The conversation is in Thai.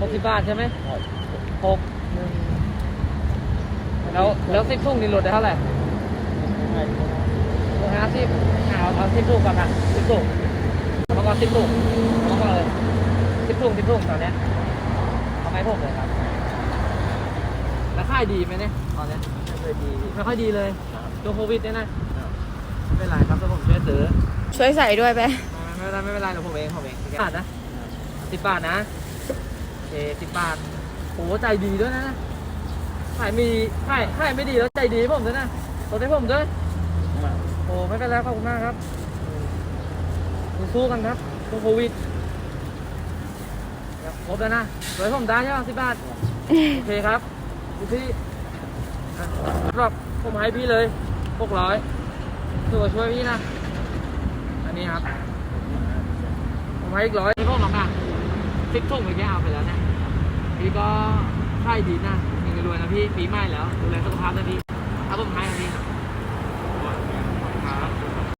หกสิบบาทใช่ไหมหกหนึ่งแล้วแล้วสิบถุงนี่ลดได้เท่าไหร่ลดห้าสิบเอาเอาสิบถุงก่อนนะสิบถุงเอาก่อนสิบถุงเอาก่อนเลยสิบถุงสิบถุงตอนเนี้ยเอาให้ผมเลยครับ แล้วค่ายดีไหมเนี่ยตอนเนี้ยไม่เคยดีไม่ค่อยดีเลยครับช่วงโควิดเนี่ยนะไม่เป็นไรครับถ้าผมช่วยซื้อช่วยใส่ด้วยไปไม่เป็นไรไม่เป็นไรเดี๋ยวผมเองผมเองสิบบาทนะสิบบาทนะโอ เคสิบบาทโอ้ใจดีด้วยนะขายมีขายขายไม่ดีแล้วใจดีผมด้วยนะลดให้ผมด้วยโอ้ไม่เป็นไรขอบคุณมากครับสู้กันครับช่วงโควิดครบบแล้วนะลดให้ผมได้ใช่ไหมสิบบาทโอเคครับพี่อะสำหรับผมให้พี่เลยหกร้อยถือว่าช่วยพี่นะ อันนี้ครับ ผมให้อีกร้อยที่พวกน้องอะ สิบทุ่งไปแค่เอาไปแล้วนะ พี่ก็ค่ายดีนะมีเงินรวยนะพี่ปีใหม่แล้วดูแลสุขภาพนะพี่ถ้าผมให้นะพี่